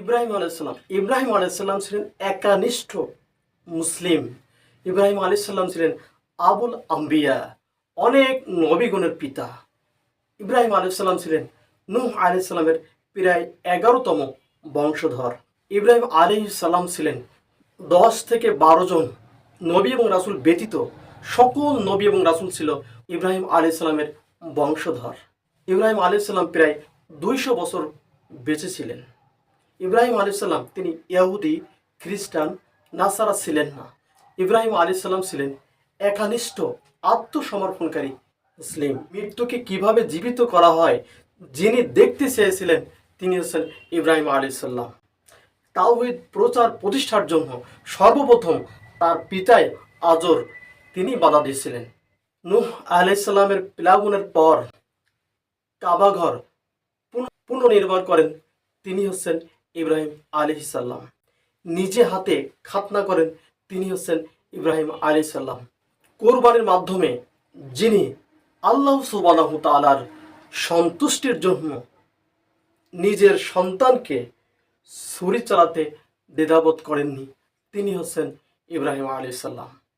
ইব্রাহিম আলাইসাল্লাম ইব্রাহিম আলাইসাল্লাম ছিলেন একানিষ্ঠ মুসলিম। ইব্রাহিম আলাইসাল্লাম ছিলেন আবুল আম্বিয়া, অনেক নবীগণের পিতা। ইব্রাহিম আলাইসাল্লাম ছিলেন নূহ আলাইসাল্লামের প্রায় এগারোতম বংশধর। ইব্রাহিম আলী সাল্লাম ছিলেন দশ থেকে বারো জন নবী এবং রাসূল ব্যতীত সকল নবী এবং রাসূল ছিল ইব্রাহিম আলী সাল্লামের বংশধর। ইব্রাহিম আলী সাল্লাম প্রায় দুইশো বছর বেঁচে ছিলেন। ইব্রাহিম আলী সাল্লাম তিনি ইয়াহুদি, খ্রিস্টান, নাসারা ছিলেন না। ইব্রাহিম আলী সাল্লাম ছিলেন একানিষ্ঠ, আত্মসমর্পণকারী মুসলিম। মৃত্যুকে কীভাবে জীবিত করা হয়, যিনি দেখতে চেয়েছিলেন, তিনি হচ্ছেন ইব্রাহিম আলী সাল্লাম তাওহিদ প্রচার প্রতিষ্ঠার জন্য সর্বপ্রথম তার পিতায় আজর, তিনি বাধা দিয়েছিলেন। নূহ আলাইসাল্লামের প্লাবনের পর কাবাঘর পুন- পুনর্নির্মাণ করেন, তিনি হচ্ছেন ইব্রাহিম আলী সাল্লাম নিজে হাতে খাতনা করেন তিনি হচ্ছেন ইব্রাহিম আলী সাল্লাম কোরবানির মাধ্যমে যিনি আল্লাহ সুবানাহ তালার সন্তুষ্টির জন্য নিজের সন্তানকে ছুরি চালাতে দ্বিধাবোধ করেননি, তিনি হচ্ছেন ইব্রাহিম আলী সাল্লাম